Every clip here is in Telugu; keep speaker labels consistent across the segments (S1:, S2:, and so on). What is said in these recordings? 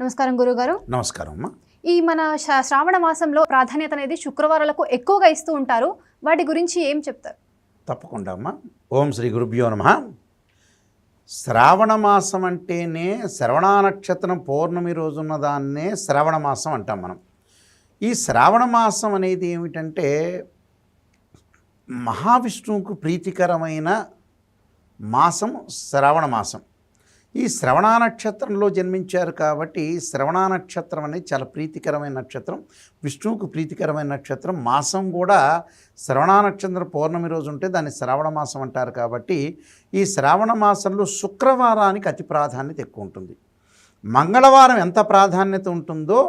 S1: నమస్కారం గురుగారు
S2: నమస్కారం అమ్మా.
S1: ఈ మన శ్రావణ మాసంలో ప్రాధాన్యత అనేది శుక్రవారాలకు ఎక్కువగా ఇస్తూ ఉంటారు. వాటి గురించి ఏం చెప్తారు?
S2: తప్పకుండా అమ్మా. ఓం శ్రీ గురుభ్యో నమ. శ్రావణ మాసం అంటేనే శ్రవణ నక్షత్రం పౌర్ణమి రోజున్న దాన్నే శ్రావణ మాసం అంటాం మనం. ఈ శ్రావణ మాసం అనేది ఏమిటంటే మహావిష్ణువుకు ప్రీతికరమైన మాసం శ్రవణ మాసం. ఈ శ్రవణ నక్షత్రంలో జన్మించారు కాబట్టి శ్రవణ నక్షత్రం అనేది చాలా ప్రీతికరమైన నక్షత్రం. విష్ణువుకు ప్రీతికరమైన నక్షత్రం. మాసం కూడా శ్రవణ నక్షత్రం పౌర్ణమి రోజు ఉంటే దాన్ని శ్రావణ మాసం అంటారు కాబట్టి ఈ శ్రావణ మాసంలో శుక్రవారానికి అతి ప్రాధాన్యత ఎక్కువ ఉంటుంది. మంగళవారం ఎంత ప్రాధాన్యత ఉంటుందో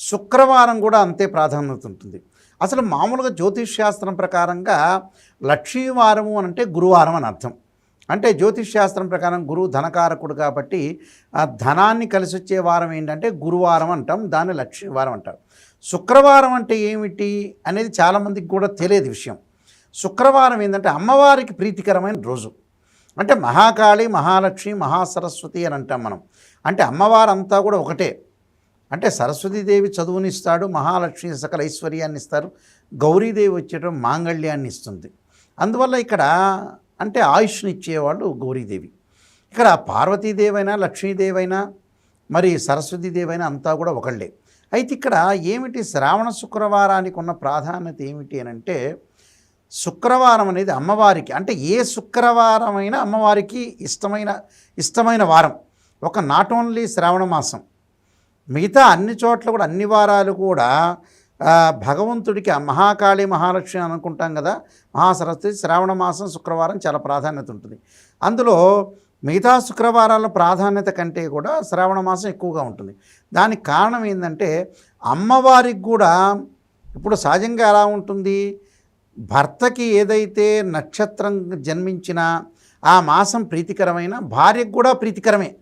S2: శుక్రవారం కూడా అంతే ప్రాధాన్యత ఉంటుంది. అసలు మామూలుగా జ్యోతిష్ శాస్త్రం ప్రకారంగా లక్ష్మీవారము అని అంటే గురువారం అని అర్థం. అంటే జ్యోతిష్ శాస్త్రం ప్రకారం గురువు ధనకారకుడు కాబట్టి ఆ ధనాన్ని కలిసి వచ్చే వారం ఏంటంటే గురువారం అంటాం దాన్ని లక్ష్మీవారం అంటారు శుక్రవారం అంటే ఏమిటి అనేది చాలామందికి కూడా తెలియదు విషయం. శుక్రవారం ఏంటంటే అమ్మవారికి ప్రీతికరమైన రోజు. అంటే మహాకాళి మహాలక్ష్మి మహాసరస్వతి అని అంటాం మనం. అంటే అమ్మవారంతా కూడా ఒకటే. అంటే సరస్వతీదేవి చదువునిస్తాడు మహాలక్ష్మి సకల ఐశ్వర్యాన్ని ఇస్తారు గౌరీదేవి వచ్చేటం మాంగళ్యాన్ని ఇస్తుంది. అందువల్ల ఇక్కడ అంటే ఆయుష్ని ఇచ్చేవాళ్ళు గౌరీదేవి. ఇక్కడ పార్వతీదేవైనా లక్ష్మీదేవైనా మరి సరస్వతీదేవైనా అంతా కూడా ఒకళ్ళే. అయితే ఇక్కడ ఏమిటి శ్రావణ శుక్రవారానికి ఉన్న ప్రాధాన్యత ఏమిటి అని అంటే శుక్రవారం అనేది అమ్మవారికి అంటే ఏ శుక్రవారమైనా అమ్మవారికి ఇష్టమైన ఇష్టమైన వారం. ఒక నాట్ ఓన్లీ శ్రావణ మాసం. మిగతా అన్ని చోట్ల కూడా అన్ని వారాలు కూడా భగవంతుడికి మహాకాళి మహాలక్ష్మి అనుకుంటాం కదా మహాసరస్వతి శ్రావణ మాసం శుక్రవారం చాలా ప్రాధాన్యత ఉంటుంది. అందులో మిగతా శుక్రవారాల ప్రాధాన్యత కంటే కూడా శ్రావణ మాసం ఎక్కువగా ఉంటుంది. దానికి కారణం ఏంటంటే అమ్మవారికి కూడా ఇప్పుడు సహజంగా ఎలా ఉంటుంది? భర్తకి ఏదైతే నక్షత్రం జన్మించినా ఆ మాసం ప్రీతికరమైన భార్యకు కూడా ప్రీతికరమే.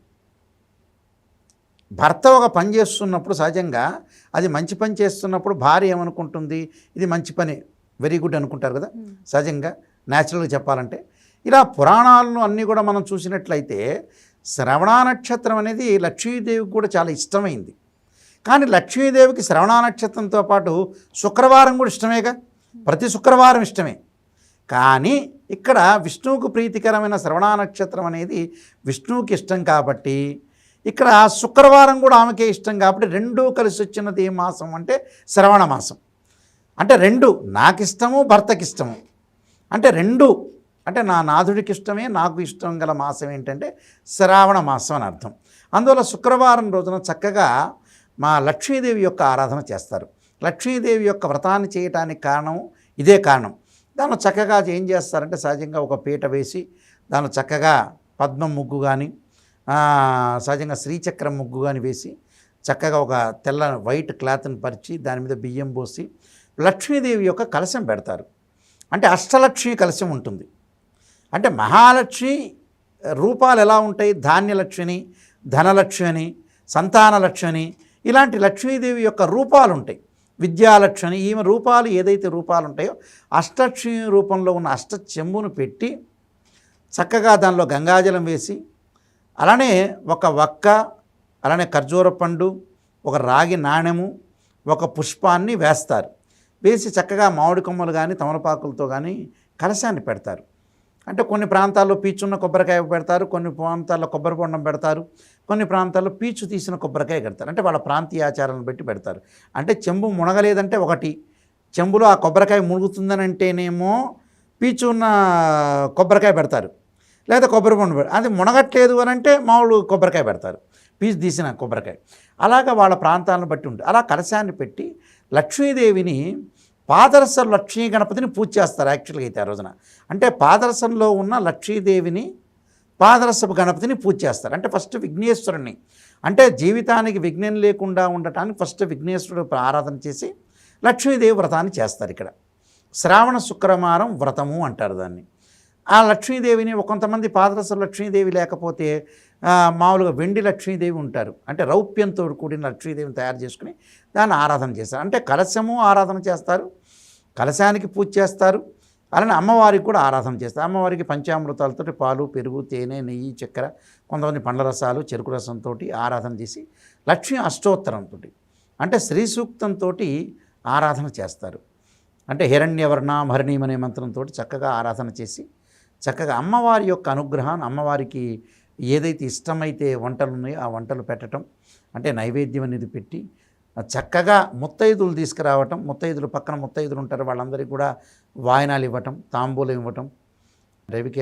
S2: భర్త ఒక పని చేస్తున్నప్పుడు సహజంగా అది మంచి పని చేస్తున్నప్పుడు భార్య ఏమనుకుంటుంది? ఇది మంచి పని వెరీ గుడ్ అనుకుంటారు కదా? సహజంగా న్యాచురల్గా చెప్పాలంటే. ఇలా పురాణాలను అన్నీ కూడా మనం చూసినట్లయితే శ్రవణ నక్షత్రం అనేది లక్ష్మీదేవికి కూడా చాలా ఇష్టమైంది. కానీ లక్ష్మీదేవికి శ్రవణ నక్షత్రంతో పాటు శుక్రవారం కూడా ఇష్టమేగా? ప్రతి శుక్రవారం ఇష్టమే. కానీ ఇక్కడ విష్ణువుకు ప్రీతికరమైన శ్రవణ నక్షత్రం అనేది విష్ణువుకి ఇష్టం కాబట్టి ఇక్కడ శుక్రవారం కూడా ఆమెకే ఇష్టం కాబట్టి రెండూ కలిసి వచ్చినది ఏ మాసం అంటే శ్రవణ మాసం. అంటే రెండు నాకు ఇష్టము భర్తకి ఇష్టము అంటే రెండు అంటే నా నాథుడికి ఇష్టమే నాకు ఇష్టం గల మాసం ఏంటంటే శ్రావణ మాసం అని అర్థం. అందువల్ల శుక్రవారం రోజున చక్కగా మా లక్ష్మీదేవి యొక్క ఆరాధన చేస్తారు. లక్ష్మీదేవి యొక్క వ్రతాన్ని చేయటానికి కారణం ఇదే కారణం. దాన్ని చక్కగా ఏం చేస్తారంటే సహజంగా ఒక పీట వేసి దాన్ని చక్కగా పద్మం ముగ్గు కానీ సహజంగా శ్రీచక్రం ముగ్గు కానీ వేసి చక్కగా ఒక తెల్ల వైట్ క్లాత్ని పరిచి దాని మీద బియ్యం పోసి లక్ష్మీదేవి యొక్క కలశం పెడతారు. అంటే అష్టలక్ష్మి కలశం ఉంటుంది. అంటే మహాలక్ష్మి రూపాలు ఎలా ఉంటాయి? ధాన్యలక్ష్మిని ధనలక్ష్మిని సంతానలక్ష్మిని ఇలాంటి లక్ష్మీదేవి యొక్క రూపాలు ఉంటాయి. విద్యాలక్ష్మి ఈమె రూపాలు ఏదైతే రూపాలు ఉంటాయో అష్టలక్ష్మి రూపంలో ఉన్న అష్ట చెంబును పెట్టి చక్కగా దానిలో గంగాజలం వేసి అలానే ఒక వక్క అలానే ఖర్జూర పండు ఒక రాగి నాణెము ఒక పుష్పాన్ని వేస్తారు. వేసి చక్కగా మామిడి కొమ్మలు కానీ తమలపాకులతో కానీ కలశాన్ని పెడతారు. అంటే కొన్ని ప్రాంతాల్లో పీచున్న కొబ్బరికాయ పెడతారు కొన్ని ప్రాంతాల్లో కొబ్బరి బొండం పెడతారు కొన్ని ప్రాంతాల్లో పీచు తీసిన కొబ్బరికాయ పెడతారు అంటే వాళ్ళ ప్రాంతీయ ఆచారాలను బట్టి పెడతారు. అంటే చెంబు మునగలేదంటే ఒకటి. చెంబులో ఆ కొబ్బరికాయ మునుగుతుందని అంటేనేమో పీచు ఉన్న కొబ్బరికాయ పెడతారు. లేదా కొబ్బరి బొండం అది మునగట్లేదు అని అంటే మామూలు కొబ్బరికాయ పెడతారు. పీచు తీసిన కొబ్బరికాయ. అలాగా వాళ్ళ ప్రాంతాలను బట్టి ఉంటుంది. అలా కలశాన్ని పెట్టి లక్ష్మీదేవిని పాదరస లక్ష్మీ గణపతిని పూజ చేస్తారు యాక్చువల్గా అయితే ఆ రోజున. అంటే పాదరసంలో ఉన్న లక్ష్మీదేవిని పాదరసపు గణపతిని పూజ చేస్తారు. అంటే ఫస్ట్ విఘ్నేశ్వరుని అంటే జీవితానికి విఘ్నం లేకుండా ఉండటానికి ఫస్ట్ విఘ్నేశ్వరుడు ఆరాధన చేసి లక్ష్మీదేవి వ్రతాన్ని చేస్తారు ఇక్కడ. శ్రావణ శుక్రవారం వ్రతము అంటారు దాన్ని. ఆ లక్ష్మీదేవిని కొంతమంది పాదరస లక్ష్మీదేవి లేకపోతే మామూలుగా వెండి లక్ష్మీదేవి ఉంటారు. అంటే రౌప్యంతో కూడిన లక్ష్మీదేవిని తయారు చేసుకుని దాన్ని ఆరాధన చేస్తారు. అంటే కలశము ఆరాధన చేస్తారు కలశానికి పూజ చేస్తారు అలానే అమ్మవారికి కూడా ఆరాధన చేస్తారు. అమ్మవారికి పంచామృతాలతో పాలు పెరుగు తేనె నెయ్యి చక్కెర కొంతమంది పండ్ల రసాలు చెరుకు రసంతో ఆరాధన చేసి లక్ష్మీ అష్టోత్తరంతో అంటే శ్రీ సూక్తంతో ఆరాధన చేస్తారు. అంటే హిరణ్యవర్ణ హరిణీం అనే మంత్రంతో చక్కగా ఆరాధన చేసి చక్కగా అమ్మవారి యొక్క అనుగ్రహాన్ని అమ్మవారికి ఏదైతే ఇష్టమైతే వంటలు ఉన్నాయో ఆ వంటలు పెట్టడం అంటే నైవేద్యం అనేది పెట్టి చక్కగా ముత్తైదులు తీసుకురావటం ముత్తైదులు పక్కన ముత్తైదులు ఉంటారు వాళ్ళందరికీ కూడా వాయనాలు ఇవ్వటం తాంబూలం ఇవ్వటం రవిక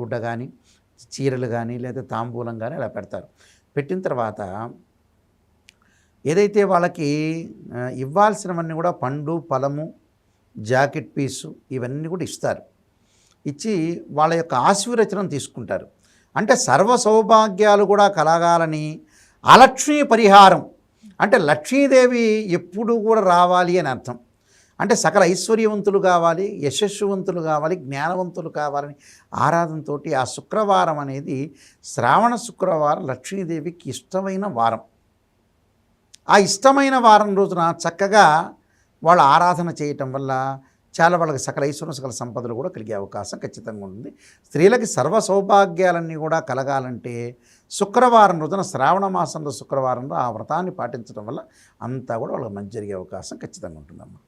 S2: గుడ్డ కానీ చీరలు కానీ లేదా తాంబూలం కానీ అలా పెడతారు. పెట్టిన తర్వాత ఏదైతే వాళ్ళకి ఇవ్వాల్సినవన్నీ కూడా పండు ఫలము జాకెట్ పీసు ఇవన్నీ కూడా ఇస్తారు. ఇచ్చి వాళ్ళ యొక్క ఆశీర్వచనం తీసుకుంటారు. అంటే సర్వ సౌభాగ్యాలు కూడా కలగాలని అలక్ష్మీ పరిహారం. అంటే లక్ష్మీదేవి ఎప్పుడు కూడా రావాలి అని అర్థం. అంటే సకల ఐశ్వర్యవంతులు కావాలి యశస్సువంతులు కావాలి జ్ఞానవంతులు కావాలని ఆరాధనతో ఆ శుక్రవారం అనేది శ్రావణ శుక్రవారం లక్ష్మీదేవికి ఇష్టమైన వారం. ఆ ఇష్టమైన వారం రోజున చక్కగా వాళ్ళ ఆరాధన చేయటం వల్ల చాలా వాళ్ళకి సకల ఐశ్వర్యం సకల సంపదలు కూడా కలిగే అవకాశం ఖచ్చితంగా ఉంటుంది. స్త్రీలకి సర్వ సౌభాగ్యాలన్నీ కూడా కలగాలంటే శుక్రవారం రోజున శ్రావణ మాసంలో శుక్రవారంలో ఆ వ్రతాన్ని పాటించడం వల్ల అంతా కూడా వాళ్ళకి మంచి జరిగే అవకాశం ఖచ్చితంగా ఉంటుందమ్మా.